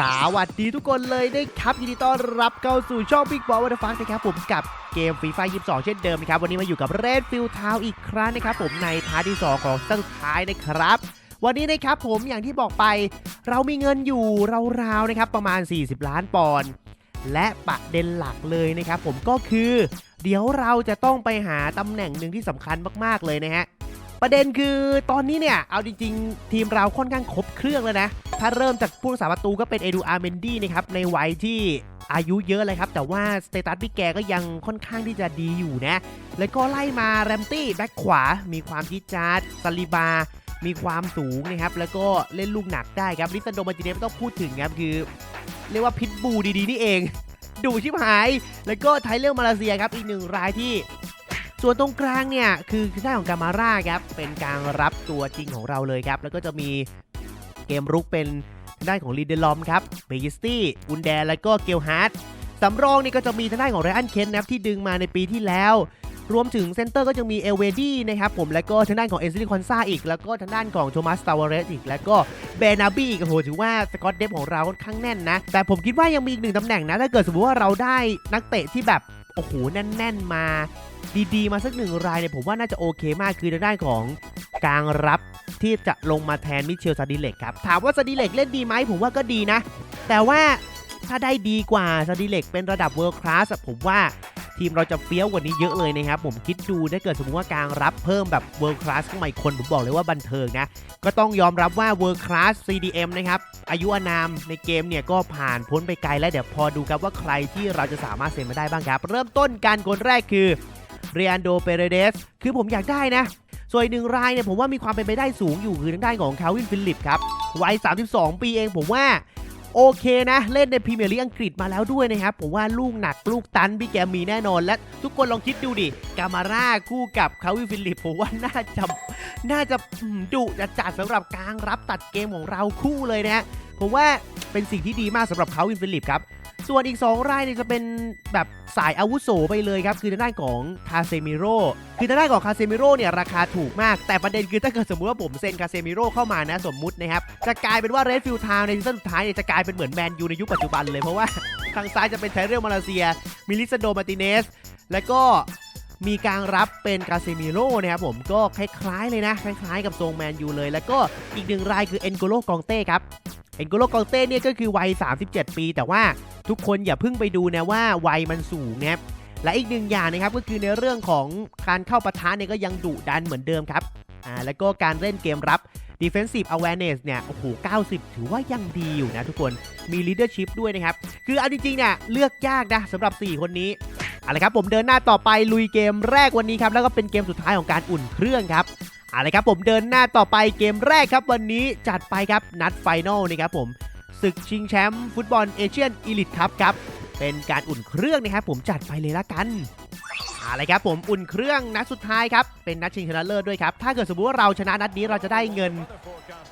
สวัสดีทุกคนเลยนะครับยินดีต้อนรับเข้าสู่ช่อง Big Ball Water Park นะครับผมกับเกมฟีฟ่า22 เช่นเดิมนะครับ วันนี้มาอยู่กับ Red Field Town อีกครั้งนะครับผมในพาร์ทที่ 2 ของซีซั่นสุดท้ายนะครับ วันนี้นะครับผมอย่างที่บอกไปเรามีเงินอยู่ราวๆนะครับประมาณ 40 ล้านปอนด์และประเด็นหลักเลยนะครับผมก็คือ เดี๋ยวเราจะต้องไปหาตำแหน่งหนึ่งที่สำคัญมากๆเลยนะฮะ ประเด็นคือตอนนี้เนี่ย เอาจริง ๆ ทีมเราค่อนข้างครบเครื่องแล้วนะ ถ้าเริ่มจากผู้รักษาประตูก็เป็นเอดูอาร์เมนดี้นะครับ ในวัยที่อายุเยอะเลยครับ แต่ว่าสเตตัสพี่แกก็ยังค่อนข้างที่จะดีอยู่นะ แล้วก็ไล่มาแรมตี้แบ็คขวา มีความจิจาร์ดซาลิบา มีความสูงนะครับ แล้วก็เล่นลูกหนักได้ครับลิซันโดมาจิเนฟต้องพูดถึงครับคือ เรียกว่าพิทบูดีๆนี่เอง ดูชิบหาย แล้วก็ไทเลอร์มาเลเซียครับอีกหนึ่งรายที่ ส่วนตรงกลางเนี่ยคือหน้าของกามาร่าครับเป็นการรับตัวจริงของเราเลยครับ แล้วก็จะมีเกมรุกเป็นทางด้านของลีเดลอมครับเบกิสตี้อุนแดนแล้วก็เกลฮาร์ดสำรองนี่ก็จะมีทางด้านของไรอันเคนนะครับที่ดึงมาในปีที่แล้ว รวมถึงเซนเตอร์ก็จะมีเอเวดี้นะครับผมแล้วก็ทางด้านของเอซิลิคอนซาอีก แล้วก็ทางด้านของโทมัสตาวเรสอีก แล้วก็เบนาบี้อีกโอ้โหถือว่าสกอตเดฟของเราค่อนข้างแน่นนะ แต่ผมคิดว่ายังมีอีกหนึ่งตำแหน่งนะ ถ้าเกิดสมมติว่าเราได้นักเตะที่แบบ โอ้โหแน่น ๆ มา ดีๆ มาสักหนึ่งรายเนี่ยผมว่าน่าจะโอเคมากคือทางด้านของกลางรับที่จะลงมาแทนมิเชลซาดิเล็กครับ ถามว่าซาดิเล็กเล่นดีไหมผมว่าก็ดีนะ แต่ว่าถ้าได้ดีกว่าซาดิเล็กเป็นระดับเวิร์คลาสผมว่า ทีมเราจะเฟี้ยวกว่านี้เยอะเลยนะครับ ผมคิดดูถ้าเกิดสมมติว่ากลางรับเพิ่มแบบเวิร์คลาสเข้ามาอีกคน ผมบอกเลยว่าบันเทิงนะ ก็ต้องยอมรับว่า World Class CDM นะครับ อายุอานามในเกมเนี่ยก็ผ่านพ้นไปไกลแล้วเดี๋ยวพอดูครับว่าใครที่เราจะสามารถเซ็นมาได้บ้างครับ เริ่มต้นการคนแรกคือเรียนโดเปเรเดสคือผมอยากได้นะส่วนหนึ่งรายเนี่ยผมว่ามีความเป็นไปได้สูงอยู่คือทางด้านของคาวินฟิลิปครับวัย 32 ปีเองผมว่า โอเคนะ เล่นในพรีเมียร์ลีกอังกฤษมาแล้วด้วยนะครับ ผมว่าลูกหนักลูกตันพี่แกมีแน่นอน และทุกคนลองคิดดูดิ กามาร่าคู่กับคาวินฟิลิปผมว่าน่าจะน่าจะดุจะจัดสำหรับกลางรับตัดเกมของเราคู่เลยนะฮะผมว่าเป็นสิ่งที่ดีมากสำหรับเขาวินฟิลิปครับ ส่วนอีก 2 รายเนี่ยจะเป็นแบบสายอาวุโสไปเลยครับ คือทางด้านของคาเซมิโร่คือทางด้านของคาเซมิโร่เนี่ยราคาถูกมาก แต่ประเด็นคือถ้าเกิดสมมติว่าผมเซ็นคาเซมิโร่เข้ามานะสมมุตินะครับ จะกลายเป็นว่าเรดฟิลทาวในซีซั่นสุดท้ายเนี่ยจะกลายเป็นเหมือนแมนยูในยุคปัจจุบันเลยเพราะว่าทางซ้ายจะเป็นไทเรลมาเลเซีย มิลิซโดมาติเนส แล้วก็มีการรับเป็นกาเซมิโร่นะครับผมก็คล้ายๆเลยนะ คล้ายๆกับทรงแมนยูเลย แล้วก็อีกหนึ่งรายคือเอ็นโกโลกองเต้ครับ เอ็นโกโลกองเต้เนี่ยก็คือวัย 37 ปี แต่ว่าทุกคนอย่าเพิ่งไปดูนะว่าวัยมันสูงนะครับและอีกหนึ่งอย่างนะครับก็คือในเรื่องของการเข้าปะทะเนี่ยก็ยังดุดันเหมือนเดิมครับอ่าแล้วก็การเล่นเกมรับ defensive awareness เนี่ยโอ้โห 90 ถือว่ายังดีอยู่นะทุกคนมี leadership ด้วยนะครับ คือเอาจริงๆเนี่ยเลือกยากนะสำหรับ 4 คนนี้เอาละครับผมเดินหน้าต่อไปลุยเกมแรกวันนี้ครับแล้วก็เป็นเกมสุดท้ายของการอุ่นเครื่องครับ เอาละครับผมเดินหน้าต่อไปเกมแรกครับวันนี้จัดไปครับนัดไฟนอลนี่ครับผมศึกชิงแชมป์ฟุตบอลเอเชียนอีลิทครับครับเป็นการอุ่นเครื่องนะครับผมจัดไปเลยละกันเอาละครับผมอุ่นเครื่องนัดสุดท้ายครับเป็นนัดชิงชนะเลิศด้วยครับถ้าเกิดสมมติว่าเราชนะนัดนี้เราจะได้เงิน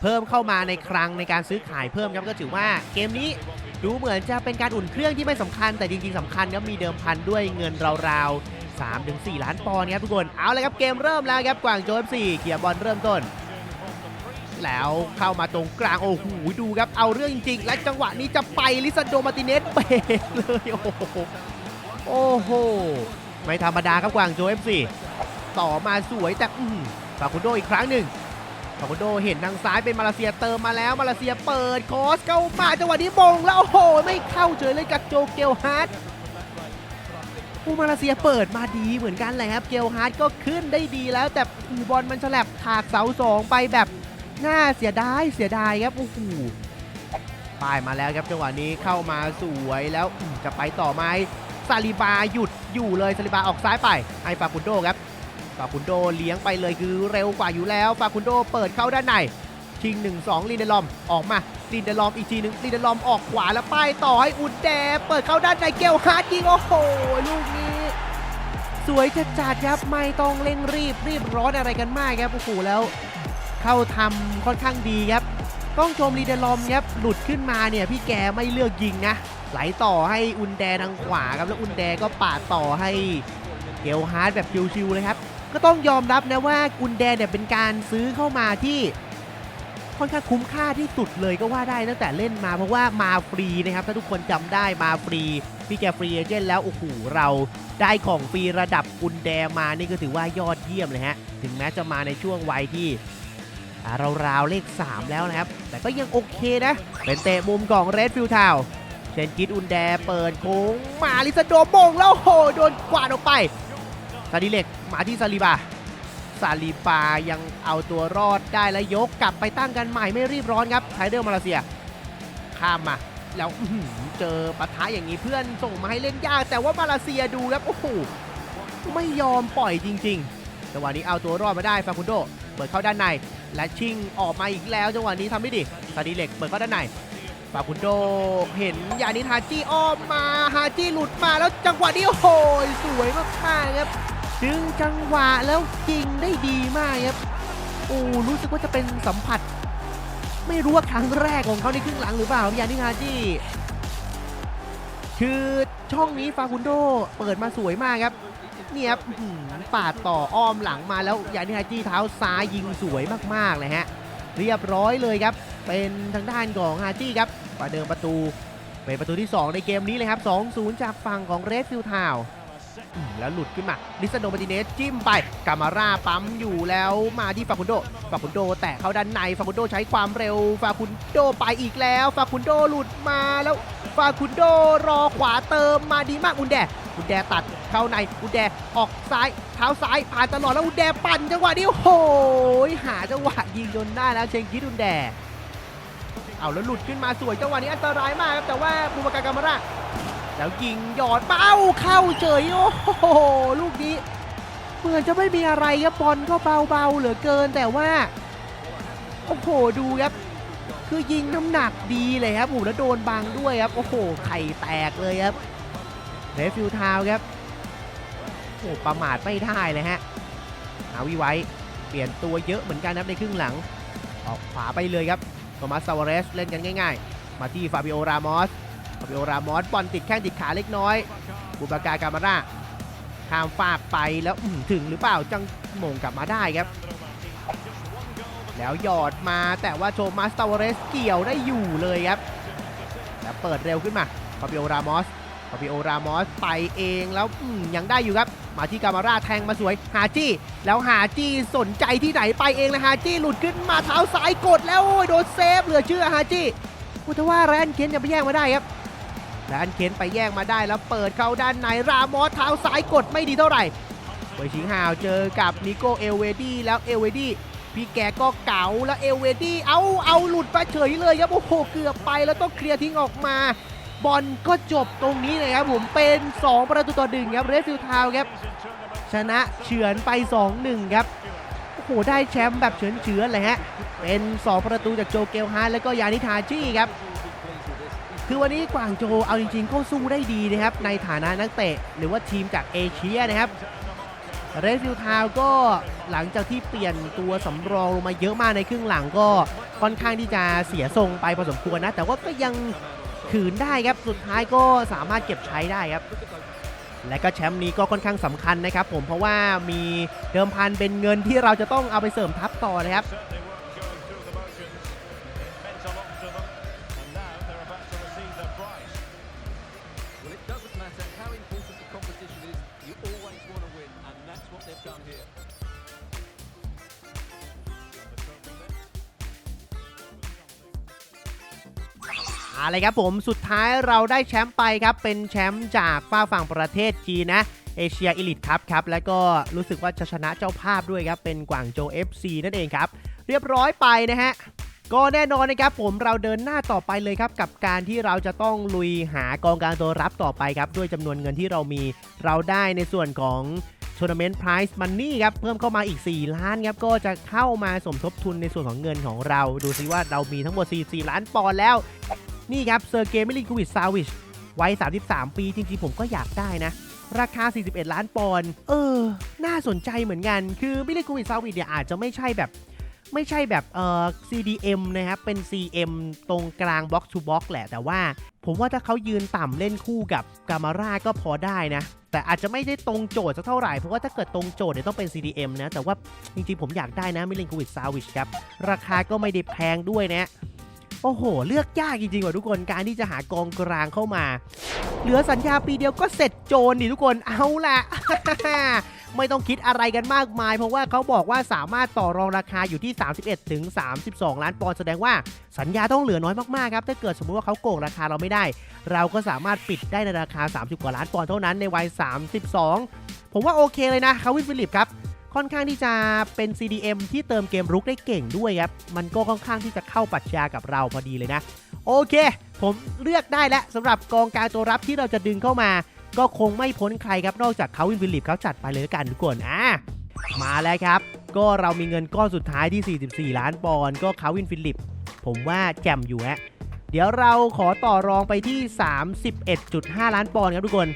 เพิ่มเข้ามาในครั้งในการซื้อขายเพิ่มครับก็ถือว่าเกมนี้ดูเหมือนจะเป็นการอุ่นเครื่องที่ไม่สำคัญแต่จริงๆสำคัญครับมีเดิมพันด้วยเงินราวๆ 3ถึง4ล้านปอนด์ครับทุกคน เอาเลยครับเกมเริ่มแล้วครับกวางโจเอฟซีเกียบอลเริ่มต้น แล้วเข้ามาตรงกลางโอ้โหดูครับเอาเรื่องจริง ๆ และจังหวะนี้จะไปลิซันโดมาติเนสเบรเลยโอ้โหโอ้โหไม่ธรรมดาครับกวางโจเอฟซีต่อมาสวยแต่อืฟาคุโดอีกครั้งหนึ่งฟาคุโดเห็นทางซ้ายเป็นมาเลเซียเติมมาแล้วมาเลเซียเปิดโคสเข้ามาจังหวะนี้มงแล้วโอ้โหไม่เข้าเฉยเลยกับโจเกลฮาร์ด ผู้มาเลเซียเปิดมาดีเหมือนกันเลยครับเกลฮาร์ดก็ขึ้นได้ดีแล้ว แต่อูบอลมันฉลับถากเสาสองไปแบบน่าเสียดายเสียดายครับโอ้โหป้ายมาแล้วครับจังหวะนี้เข้ามาสวยแล้วจะไปต่อไหมซาลิบาหยุดอยู่เลยซาลิบาออกซ้ายไปไอฟาคุนโดครับฟาคุนโดเลี้ยงไปเลยคือเร็วกว่าอยู่แล้วฟาคุนโดเปิดเข้าด้านใน ชิง 1 2 ลินเดลอมออกมาลินเดลอมอีกทีหนึ่งลินเดลอมออกขวาแล้วป้ายต่อให้อุนแดเปิดเข้าด้านในเกลฮาร์ดยิงโอ้โหลูกนี้ สวยจัดจัดครับไม่ต้องเร่งรีบรีบร้อนอะไรกันมากครับโอ้โหแล้ว เข้าทำค่อนข้างดีครับ ต้องชมลีเดลอมครับหลุดขึ้นมาเนี่ยพี่แกไม่เลือกยิงนะไหลต่อให้อุนแดทางขวาครับแล้วอุนแดก็ปาดต่อให้เกลฮาร์ดแบบชิวๆเลยครับก็ต้องยอมรับนะว่ากุนแดเนี่ยเป็นการซื้อเข้ามาที่ ค่อนข้างคุ้มค่าที่สุดเลยก็ว่าได้ตั้งแต่เล่นมาเพราะว่ามาฟรีนะครับ ถ้าทุกคนจำได้มาฟรี พี่แกฟรีเอเจนต์แล้วโอ้โหเราได้ของฟรีระดับกุนแดมานี่ก็ถือว่ายอดเยี่ยมเลยฮะ ถึงแม้จะมาในช่วงวัยที่อ่าราวๆเลข 3 แล้วนะครับ แต่ก็ยังโอเคนะ เป็นเตะมุมของเรดฟิลทาวเชนกิดอุนแดเปิดโค้งมาลิซาโดโมงแล้วโหโดนกวาดออกไปซาดิเล็กมาที่ซาลิบา ซาลีปายังเอาตัวรอดได้และยกกลับไปตั้งกันใหม่ไม่รีบร้อนครับไทเดอร์มาเลเซีย ข้ามมาแล้วเจอปะทะอย่างนี้เพื่อนส่งมาให้เล่นยาก แต่ว่ามาเลเซียดูครับโอ้โหไม่ยอมปล่อยจริงๆจังหวะนี้เอาตัวรอดมาได้ฟาคุนโดเปิดเข้าด้านใน และชิงออกมาอีกแล้วจังหวะนี้ทำได้ดีซาดีเล็กเปิดเข้าด้านในฟาคุนโดเห็นยานิทฮาจิอ้อมมาฮาจิหลุดมาแล้วจังหวะนี้โอ้โหสวยมากๆครับ ดึงจังหวะแล้วยิงได้ดีมากครับโอ้รู้สึกว่าจะเป็นสัมผัส ไม่รู้ว่าครั้งแรกของเขาในครึ่งหลังหรือเปล่ายานิฮาจิคือช่องนี้ฟาคุนโดเปิดมาสวยมากครับเนี่ยครับปาดต่ออ้อมหลังมาแล้วยานิฮาจิเท้าซ้ายยิงสวยมากๆเลยฮะเรียบร้อยเลยครับ เป็นทางด้านของฮาจิครับประเดิมประตู เป็นประตูที่ 2 ในเกมนี้เลยครับ 2-0 จากฝั่งของเรดฟิลทาวอืม แล้วหลุดขึ้นมาลิซโดมาติเนสจิ้มไปกามาร่าปั๊มอยู่แล้วมาที่ฟาคุนโดฟาคุนโดแตะเข้าด้านในฟาคุนโดใช้ความเร็วฟาคุนโดไปอีกแล้วฟาคุนโดหลุดมาแล้วฟาคุนโดรอขวาเติมมาดีมากอุนแดอุนแดตัดเข้าในอุนแดออกซ้ายเท้าซ้ายผ่านตลอดแล้วอุนแดปั่นจังหวะนี้โอ้โหาจังหวะยิงจนได้แล้วเชงคิดอุนแดเอาแล้วหลุดขึ้นมาสวยจังหวะนี้อันตรายมากครับแต่ว่าบูบากากามาร่า แล้วยิงหยอดเป้าเข้าเฉยโอ้โหลูกนี้เหมือนจะไม่มีอะไรครับบอลก็เบาๆเหลือเกินแต่ว่าโอ้โหดูครับคือยิงน้ำหนักดีเลยครับโอ้แล้วโดนบังด้วยครับโอ้โหไข่แตกเลยครับเรฟิลทาวครับโอ้ประมาทไม่ได้เลยฮะอาวิไว้เปลี่ยนตัวเยอะเหมือนกันครับในครึ่งหลัง ออกขวาไปเลยครับโทมัสซาวเรสเล่นกันง่าย ๆ มาที่ฟาบิโอรามอส ฟาบิโอรามอสบอลติดแข้งติดขาเล็กน้อยบูบากากามาร่าข้ามฟากไปแล้วถึงหรือเปล่าจังหมงกลับมาได้ครับ แล้วหยอดมาแต่ว่าโชมัสตาวเรสเกี่ยวได้อยู่เลยครับ แล้วเปิดเร็วขึ้นมาฟาบิโอรามอสฟาบิโอรามอสไปเองแล้วยังได้อยู่ครับ มาที่กามาร่าแทงมาสวยฮาจี้แล้วฮาจี้สนใจที่ไหนไปเองนะฮาจี้หลุดขึ้นมาเท้าซ้ายกดแล้วโอ้ยโดนเซฟเหลือเชื่อฮาจี้อุทว่าแรนเคนยังไปแย่งมาได้ครับ แรนเคนไปแย่งมาได้แล้วเปิดเข้าด้านในรามอสเท้าซ้ายกดไม่ดีเท่าไหร่เวยชิงฮาวเจอกับนิโกเอลเวดี้แล้วเอลเวดี้พี่แกก็เก๋าแล้วเอลเวดี้เอาเอาหลุดไปเฉยเลยครับโอ้โหเกือบไปแล้วต้องเคลียร์ทิ้งออกมา บอลก็จบตรงนี้เลยครับผมเป็น 2 ประตูต่อหนึ่งครับเรดฟิลทาวครับชนะเฉือนไป 2-1 ครับโอ้โหได้แชมป์แบบเฉือนเฉือนเลยฮะเป็น 2 ประตูจากโจเกลฮาร์แล้วก็ยานิทาจิครับ คือวันนี้กวางโจเอาจริงๆก็สู้ได้ดีนะครับในฐานะนักเตะหรือว่าทีมจากเอเชียนะครับเรดฟิลทาวก็หลังจากที่เปลี่ยนตัวสำรองลงมาเยอะมากในครึ่งหลังก็ค่อนข้างที่จะเสียทรงไปพอสมควรนะ แต่ว่าก็ยังขืนได้ครับสุดท้ายก็สามารถเก็บใช้ได้ครับและก็แชมป์นี้ก็ค่อนข้างสำคัญนะครับผมเพราะว่ามีเดิมพันเป็นเงินที่เราจะต้องเอาไปเสริมทัพต่อนะครับ เอาเลยครับผมสุดท้ายเราได้แชมป์ไปครับ เป็นแชมป์จากฝ้าฝั่งประเทศจีนนะเอเชียอิลิทครับครับ แล้วก็รู้สึกว่าจะชนะเจ้าภาพด้วยครับ เป็นกวางโจ FC นั่นเองครับ เรียบร้อยไปนะฮะ ก็แน่นอนนะครับผมเราเดินหน้าต่อไปเลยครับ กับการที่เราจะต้องลุยหากองกลางตัวรับต่อไปครับ ด้วยจำนวนเงินที่เรามีเราได้ในส่วนของ Tournament Prize Money ครับ เพิ่มเข้ามาอีก 4 ล้านครับ ก็จะเข้ามาสมทบทุนในส่วนของเงินของเรา ดูซิว่าเรามีทั้งหมด 44 ล้านปอนด์แล้ว นี่ครับเซอร์เกย์มิลินคูวิชซาวิชวัย 33 ปีจริงๆ ผมก็อยากได้นะ ราคา 41 ล้านปอนด์เออ น่าสนใจเหมือนกัน คือมิลินคูวิชซาวิชเนี่ยอาจจะไม่ใช่แบบไม่ใช่แบบเอ่อ CDM นะครับ เป็น CM ตรงกลาง Box to Box แหละ แต่ว่าผมว่าถ้าเขายืนต่ำเล่นคู่กับกามาร่าก็พอได้นะ แต่อาจจะไม่ได้ตรงโจทย์สักเท่าไหร่ เพราะว่าถ้าเกิดตรงโจทย์เนี่ยต้องเป็น CDM นะ แต่ว่าจริงๆ ผมอยากได้นะมิลินโควิดซาวิชครับ ราคาก็ไม่ได้แพงด้วยนะ โอ้โห เลือกยากจริงๆว่ะทุกคนการที่จะหากองกลางเข้ามา เหลือสัญญาปีเดียวก็เสร็จโจรดิทุกคนเอาละไม่ต้องคิดอะไรกันมากมาย เพราะว่าเขาบอกว่าสามารถต่อรองราคาอยู่ที่ 31ถึง32 ล้านปอนด์แสดงว่าสัญญาต้องเหลือน้อยมากๆครับ ถ้าเกิดสมมติว่าเขาโกงราคาเราไม่ได้ เราก็สามารถปิดได้ในราคา 30 กว่าล้านปอนด์เท่านั้นในวัย 32 ผมว่าโอเคเลยนะคาวินฟิลิปครับ ค่อนข้างที่จะเป็น CDM ที่เติมเกมรุกได้เก่งด้วยครับ มันก็ค่อนข้างที่จะเข้าปรัชญากับเราพอดีเลยนะ โอเค ผมเลือกได้แล้วสำหรับกองการตัวรับที่เราจะดึงเข้ามา ก็คงไม่พ้นใครครับ นอกจากเขาวินฟิลิปเขาจัดไปเลยกันทุกคนอะมาแล้วครับ ก็เรามีเงินก้อนสุดท้ายที่ 44 ล้านปอนด์ก็เขาวินฟิลิป ผมว่าแจ่มอยู่ฮะเดี๋ยวเราขอต่อรองไปที่ 31.5 ล้านปอนด์ครับทุกคน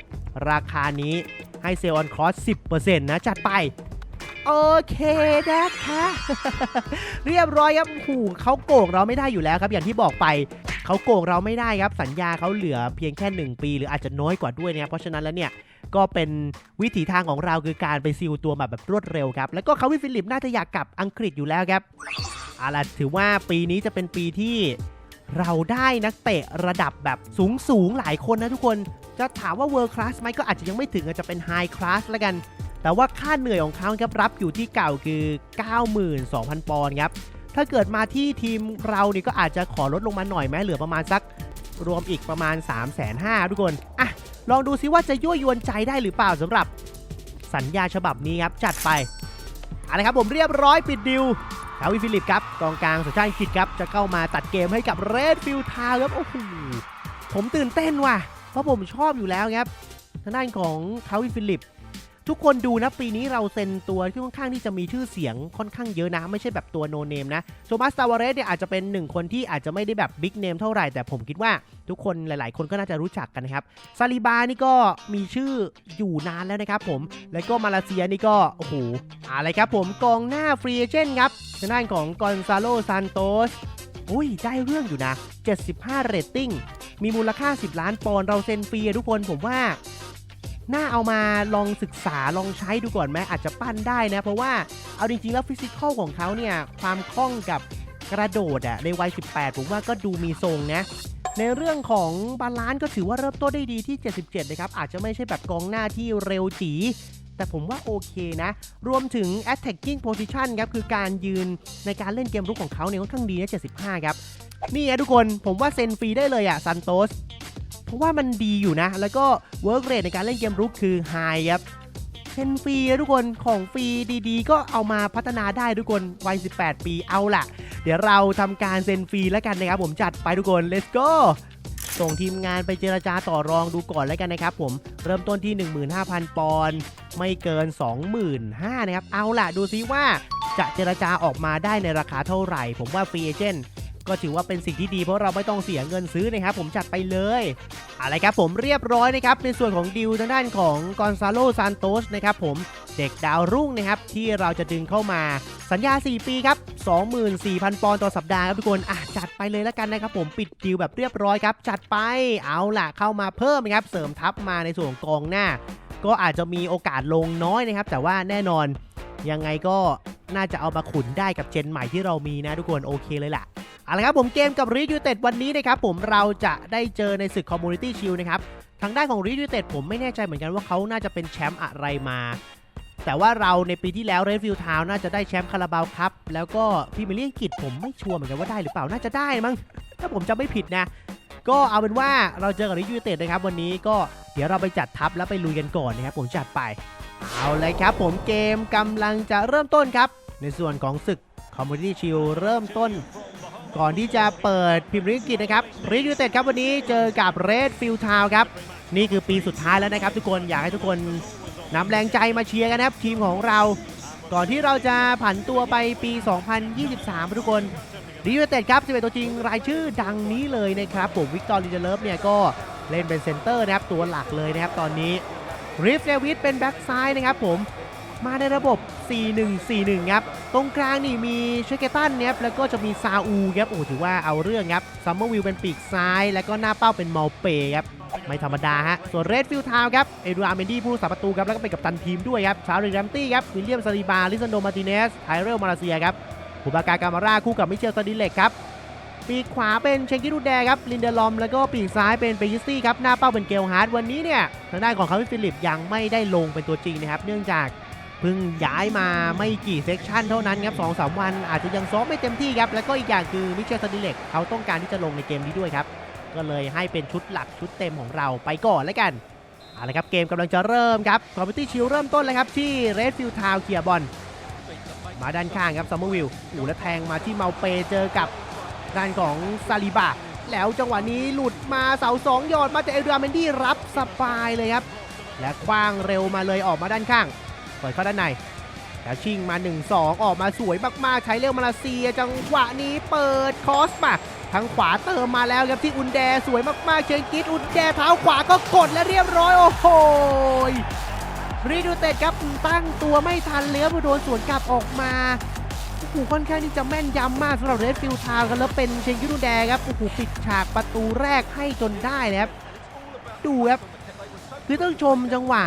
ราคานี้ให้เซลล์ออนคอร์ส10%นะจัดไป โอเคนะคะ เรียบร้อยครับโอ้เขาโกงเราไม่ได้อยู่แล้วครับ อย่างที่บอกไปเขาโกงเราไม่ได้ครับ สัญญาเขาเหลือเพียงแค่ 1 ปี หรืออาจจะน้อยกว่าด้วยนะครับเพราะฉะนั้นแล้วเนี่ยก็เป็นวิถีทางของเราคือการไปซิลตัวมาแบบรวดเร็วครับ แล้วก็เขาวิฟิลิปน่าจะอยากกลับอังกฤษอยู่แล้วครับเอาล่ะถือว่าปีนี้จะเป็นปีที่เราได้นักเตะระดับแบบสูงสูงๆหลายคนนะทุกคน จะถามว่า World Class ไหมก็อาจจะยังไม่ถึงอาจจะเป็น High Class แล้วกัน แต่ว่าค่าเหนื่อยของเขาครับรับอยู่ที่เก่าคือ 92,000 ปอนด์ครับ ถ้าเกิดมาที่ทีมเราเนี่ก็อาจจะขอลดลงมาหน่อยไหมเหลือประมาณสักรวมอีกประมาณ 3 5 0 0 0ทุกคน อะ ลองดูซิว่าจะยั่วยวนใจได้หรือเปล่าสำหรับสัญญาฉบับนี้ครับ จัดไปอาละครับผมเรียบร้อยปิดดิวทาวิฟิลิปครับกองกลางสัญชาติอังกฤษครับจะเข้ามาตัดเกมให้กับเรดฟิลทาวครับโอ้โหผมตื่นเต้นว่ะ เพราะผมชอบอยู่แล้วครับทางด้านของคาวิฟิลิป ทุกคนดูนะปีนี้เราเซ็นตัวที่ค่อนข้างที่จะมีชื่อเสียงค่อนข้างเยอะนะ ไม่ใช่แบบตัวโนเนมนะโซมาสตาวาเรสเนี่ยอาจจะเป็นหนึ่งคนที่อาจจะไม่ได้แบบบิ๊กเนมเท่าไหร่ แต่ผมคิดว่าทุกคนหลาย ๆ คนก็น่าจะรู้จักกันนะครับซาลิบานี่ก็มีชื่ออยู่นานแล้วนะครับผมแล้วก็มาเลเซียนี่ก็โอ้โหอะไรครับผมกองหน้าฟรีเอเจนครับทางด้านของกอนซาโลซานโตสอุ้ยได้เรื่องอยู่นะ 75 เรตติ้ง มีมูลค่า 10 ล้านปอนด์เราเซ็นฟรีทุกคนผมว่า น่าเอามาลองศึกษาลองใช้ดูก่อนไหมอาจจะปั้นได้นะ เพราะว่าเอาจริงๆ แล้วฟิสิกอลของเขาเนี่ย ความคล่องกับกระโดดอะในวัย 18 ผมว่าก็ดูมีทรงนะ ในเรื่องของบาลานซ์ก็ถือว่าเริ่มต้นได้ดีที่ 77 นะครับ อาจจะไม่ใช่แบบกองหน้าที่เร็วจีแต่ผมว่าโอเคนะ รวมถึง attacking position ครับ คือการยืนในการเล่นเกมรุกของเขาเนี่ยค่อนข้างดีนะ 75 ครับ นี่นะทุกคนผมว่าเซ็นฟรีได้เลยอะซันโตส เพราะว่ามันดีอยู่นะ แล้วก็เวิร์กเรทในการเล่นเกมรุกคือไฮครับเซ็นฟรีนะทุกคนของฟรีดีๆ ก็เอามาพัฒนาได้ทุกคนวัย 18 ปีเอาล่ะ เดี๋ยวเราทำการเซ็นฟรีแล้วกันนะครับผมจัดไปทุกคน let's go ส่งทีมงานไปเจรจาต่อรองดูก่อนแล้วกันนะครับผมเริ่มต้นที่ 15,000 ปอนด์ไม่เกิน 25,000นะครับเอาล่ะดูซิว่าจะเจรจาออกมาได้ในราคาเท่าไหร่ ผมว่าฟรีเอเจนต์ ก็ถือว่าเป็นสิ่งที่ดีเพราะเราไม่ต้องเสียเงินซื้อนะครับผมจัดไปเลยอะไรครับผมเรียบร้อยนะครับในส่วนของดิวทางด้านของกอนซาโลซานโตสนะครับผมเด็กดาวรุ่งนะครับที่เราจะดึงเข้ามาสัญญา 4 ปีครับ 24,000 ปอนด์ต่อสัปดาห์ครับทุกคนอะจัดไปเลยแล้วกันนะครับผมปิดดิวแบบเรียบร้อยครับ จัดไปเอาล่ะเข้ามาเพิ่มนะครับเสริมทัพมาในส่วนของกองหน้า ก็อาจจะมีโอกาสลงน้อยนะครับ แต่ว่าแน่นอนยังไงก็น่าจะเอามาขุนได้กับเจนใหม่ที่เรามีนะทุกคนโอเคเลยล่ะ เอาละครับผมเกมกับรียูเต็ดวันนี้นะครับผมเราจะได้เจอในศึกคอมมูนิตี้ชิลนะครับทางด้านของรียูเต็ดผมไม่แน่ใจเหมือนกันว่าเขาน่าจะเป็นแชมป์อะไรมา แต่ว่าเราในปีที่แล้วเรดฟิลทาวน่าจะได้แชมป์คาราบาวครับ แล้วก็พรีเมียร์ลีกอังกฤษผมไม่ชัวร์เหมือนกันว่าได้หรือเปล่าน่าจะได้มั้งถ้าผมจำไม่ผิดนะ ก็เอาเป็นว่าเราเจอกับรียูเต็ดนะครับวันนี้ก็เดี๋ยวเราไปจัดทัพแล้วไปลุยกันก่อนนะครับผมจัดไปเอาเลยครับผมเกมกำลังจะเริ่มต้นครับ ในส่วนของศึก Community Shield เริ่มต้น ก่อนที่จะเปิดพิมพ์ลิงกิตนะครับรียูเต็ดครับวันนี้เจอกับ Red Field Town ครับ นี่คือปีสุดท้ายแล้วนะครับ ทุกคนอยากให้ทุกคนนำแรงใจมาเชียร์กันนะครับ ทีมของเรา ก่อนที่เราจะผันตัวไปปี 2023 ทุกคนรียูเต็ดครับ11ตัวจริงรายชื่อดังนี้เลยนะครับผมวิกตอร์ลิเดเลฟเนี่ยก็เล่นเป็นเซนเตอร์นะครับตัวหลักเลยนะครับตอนนี้ริฟเดวิดเป็นแบ็กซ้ายนะครับผมมาในระบบ 4-1-4-1ครับตรงกลางนี่มีเชเกตันครับแล้วก็จะมีซาอูครับโอ้ถือว่าเอาเรื่องครับซัมเมอร์วิลเป็นปีกซ้าย แล้วก็หน้าเป้าเป็นมอลเปครับไม่ธรรมดาฮะ ส่วนเรดฟิลทาวครับเอดูอาร์เมนดี้ผู้รักษาประตูครับ แล้วก็เป็นกัปตันทีมด้วยครับ ชาร์ลีแรมตี้ครับ วิลเลียมซาลิบา ลิซันโด มาติเนส ไทเรล มาเลเซียครับผูบากากามาร่า คู่กับมิเชลซาดิเล็กครับ ปีกขวาเป็นเชงกิรูแดครับ ลินเดลอม แล้วก็ปีกซ้ายเป็นเปยิสตี้ครับ หน้าเป้าเป็นเกลฮาร์ด วันนี้เนี่ย ทางด้านของคาร์วิฟิลิปยังไม่ได้ลงเป็นตัวจริงนะครับ เนื่องจาก เพิ่งย้ายมาไม่กี่เซกชันเท่านั้นครับสองสามวันอาจจะยังซ้อมไม่เต็มที่ครับ แล้วก็อีกอย่างคือมิเชลซาดิเล็กเขาต้องการที่จะลงในเกมนี้ด้วยครับ ก็เลยให้เป็นชุดหลักชุดเต็มของเราไปก่อนแล้วกันเอาละครับเกมกำลังจะเริ่มครับคอมพิวตี้ชิลเริ่มต้นเลยครับที่เรดฟิลทาวเคียบอลมาด้านข้างครับซัมเมอร์วิลอูแล้วแทงมาที่เมาเปเจอกับด้านของซาลิบาแล้วจังหวะนี้หลุดมาเสาสองหยอดมาแต่เอเดราเมนดี้รับสบายเลยครับ และคว้างเร็วมาเลยออกมาด้านข้าง เปิดเข้าด้านในแล้วชิงมา 1-2 ออกมาสวยมากๆ ใช้เร็วมาเลเซีย จังหวะนี้เปิดคอสมาทางขวาเติมมาแล้วครับที่อุนแดสวยมากๆ เชิงกิดอุนแดเท้าขวาก็กดและเรียบร้อย โอ้โหรีดูเต็ดครับตั้งตัวไม่ทันเลยครับโดนสวนกลับออกมาโอ้โหค่อนข้างที่จะแม่นยำมากสำหรับเรดฟิลทาวกันแล้วเป็นเชงกิดอุนแดครับโอ้โหปิดฉากประตูแรกให้จนได้เลยครับดูครับคือต้องชมจังหวะ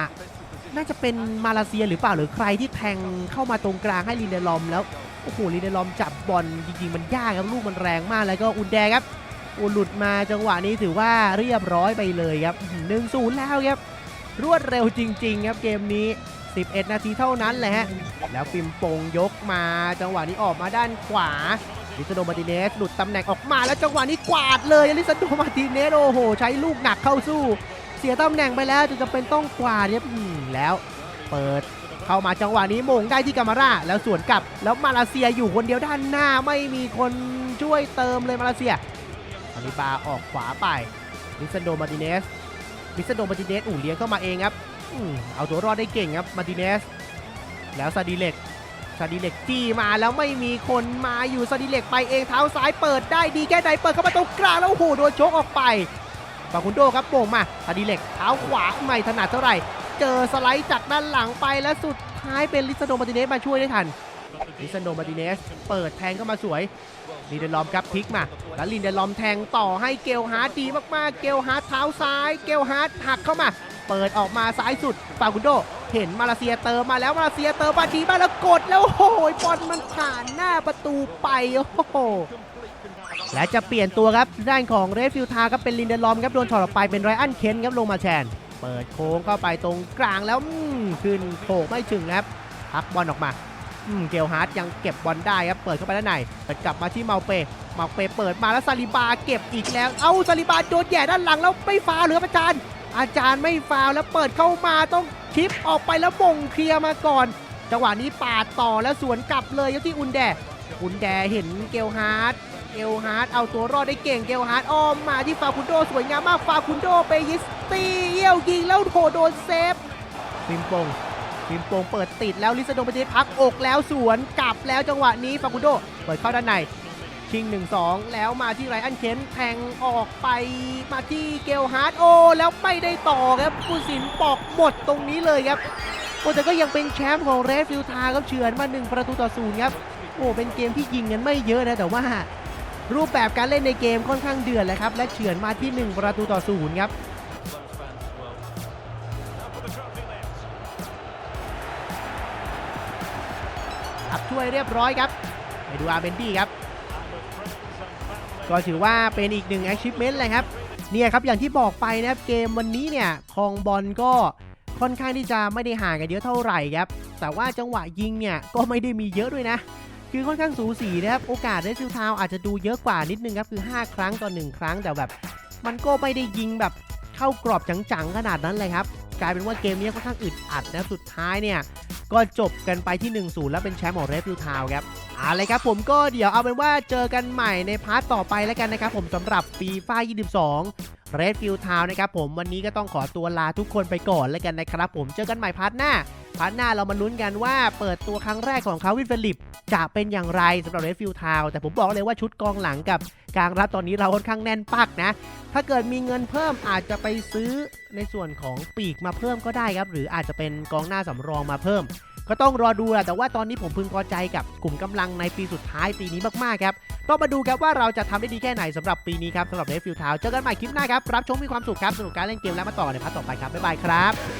น่าจะเป็นมาเลเซียหรือเปล่าหรือใครที่แทงเข้ามาตรงกลางให้ลินเดลอมแล้วโอ้โหลินเดลอมจับบอลจริงๆมันยากครับลูกมันแรงมากแล้วก็อุนแดครับโอ้หลุดมาจังหวะนี้ถือว่าเรียบร้อยไปเลยครับหนึ่งศูนย์แล้วครับ รวดเร็วจริง ๆ ครับเกมนี้ 11 นาทีเท่านั้นแหละฮะแล้วฟิมโปงยกมาจังหวะนี้ออกมาด้านขวาลิซาโดมาร์ติเนสหลุดตำแหน่งออกมาแล้วจังหวะนี้กวาดเลยลิซาโดมาร์ติเนสโอ้โห ใช้ลูกหนักเข้าสู้ เสียตำแหน่งไปแล้วจนจำเป็นต้องกวาดครับแล้วเปิดเข้ามาจังหวะนี้มงได้ที่กามาร่าแล้วสวนกลับ แล้วมาเลเซียอยู่คนเดียวด้านหน้าไม่มีคนช่วยเติมเลยมาเลเซียอานิบาออกขวาไปลิซันโดมาร์ติเนสลิซันโดมาร์ติเนสอู่เลี้ยงเข้ามาเองครับอืมเอาตัวรอดได้เก่งครับมาร์ติเนสแล้วซาดิเล็กซาดิเล็กจี้มาแล้วไม่มีคนมาอยู่ซาดิเล็กไปเองเท้าซ้ายเปิดได้ดีแค่ไหนเปิดเข้ามาตรงกลางแล้วโอ้โหโดนชกออกไป ฟาคุนโดครับโป่งมาซาดิเล็กเท้าขวาไม่ถนัดเท่าไหร่ เจอสไลด์จากด้านหลังไปและสุดท้ายเป็นลิซาโดมาร์ติเนสมาช่วยได้ทันลิซาโดมาร์ติเนสเปิดแทงเข้ามาสวยลินเดลอมครับพลิกมาแล้วลินเดลอมแทงต่อให้เกลฮาร์ดดีมากๆ เกลฮาร์ดเท้าซ้าย เกลฮาร์ดหักเข้ามา เปิดออกมาซ้ายสุดฟากุนโด เห็นมาเลเซียเติมมาแล้วมาเลเซียเติมมาดีมากแล้วกดแล้วโอ้โหบอลมันผ่านหน้าประตูไปโอ้โห และจะเปลี่ยนตัวครับด้านของเรดฟิลทาครับเป็นลินเดลอมครับโดนถอดออกไปเป็นไรอันเคนครับลงมาแทนเปิดโค้งเข้าไปตรงกลางแล้วขึ้นโผล่ไม่ถึงครับพักบอลออกมาเกลฮาร์ดยังเก็บบอลได้ครับเปิดเข้าไปด้านในเปิดกลับมาที่เมาเปเมาเปเปิดมาแล้วซาลิบาเก็บอีกแล้ว เอ้าซาลิบาโดนแย่ด้านหลังแล้วไม่ฟาวหรืออาจารย์ อาจารย์ไม่ฟาวแล้วเปิดเข้ามาต้องชิปออกไปแล้วบ่งเคลียร์มาก่อนจังหวะนี้ปาดต่อแล้วสวนกลับเลยครับที่อุนแดอุนแดเห็นเกลฮาร์ด เกลฮาร์ดเอาตัวรอดได้เก่งเกลฮาร์ดอ้อมมาที่ฟาคุนโดสวยงามมากฟาคุนโดไปยิสตีเยี่ยวยิงแล้วโถโดนเซฟฟิมโปงฟิมโปงเปิดติดแล้วลิซาโดไปติดพักอกแล้วสวนกลับแล้วจังหวะนี้ฟาคุนโดเปิดเข้าด้านในชิง 1-2 แล้วมาที่ไรอันเคนแทงออกไปมาที่เกลฮาร์ดโอ แล้วไม่ได้ต่อครับผู้สินปอกหมดตรงนี้เลยครับโอ้แต่ก็ยังเป็นแชมป์ของเรดฟิลทาครับเฉือนมา 1 ประตูต่อศูนย์ครับ โอ้เป็นเกมที่ยิงกันไม่เยอะนะแต่ว่า รูปแบบการเล่นในเกมค่อนข้างเดือดเลยครับ และเฉือนมาที่ 1 ประตูต่อศูนย์ครับครับช่วยเรียบร้อยครับไปดูอาร์เบนดี้ครับ ก็ถือว่าเป็นอีกหนึ่ง achievement เลยครับ เนี่ยครับอย่างที่บอกไปนะครับเกมวันนี้เนี่ยคองบอลก็ค่อนข้างที่จะไม่ได้ห่างกันเยอะเท่าไหร่ครับ แต่ว่าจังหวะยิงเนี่ยก็ไม่ได้มีเยอะด้วยนะ คือค่อนข้างสูสีนะครับ โอกาสได้ซิลทาวอาจจะดูเยอะกว่านิดนึงครับ คือ 5 ครั้งต่อ 1 ครั้งแต่แบบ มันก็ไม่ได้ยิงแบบเข้ากรอบจังๆ ขนาดนั้นเลยครับ กลายเป็นว่าเกมนี้ค่อนข้างอึดอัดนะ สุดท้ายเนี่ย ก็จบกันไปที่ 1-0 แล้วเป็นแชมป์ของเรฟซิลทาวครับ เอาเลยครับผมก็เดี๋ยวเอาเป็นว่าเจอกันใหม่ในพาร์ทต่อไปแล้วกันนะครับผมสำหรับฟีฟ่า22เรดฟิลทาวนะครับผมวันนี้ก็ต้องขอตัวลาทุกคนไปก่อนแล้วกันนะครับผมเจอกันใหม่พาร์ทหน้าพาร์ทหน้าเรามาลุ้นกันว่าเปิดตัวครั้งแรกของเขาวินเฟลิปจะเป็นอย่างไรสำหรับเรดฟิลทาวแต่ผมบอกเลยว่าชุดกองหลังกับกลางรับตอนนี้เราค่อนข้างแน่นปักนะ ถ้าเกิดมีเงินเพิ่มอาจจะไปซื้อในส่วนของปีกมาเพิ่มก็ได้ครับ หรืออาจจะเป็นกองหน้าสำรองมาเพิ่ม ก็ต้องรอดูแหละแต่ว่าตอนนี้ผมพึงพอใจกับกลุ่มกำลังในปีสุดท้ายปีนี้มากๆครับต้องมาดูครับว่าเราจะทำได้ดีแค่ไหนสำหรับปีนี้ครับสำหรับเรฟิลทาวเจอกันใหม่คลิปหน้าครับรับชมมีความสุขครับสนุกการเล่นเกมแล้วมาต่อในพาร์ทต่อไปครับบ๊ายบายครับ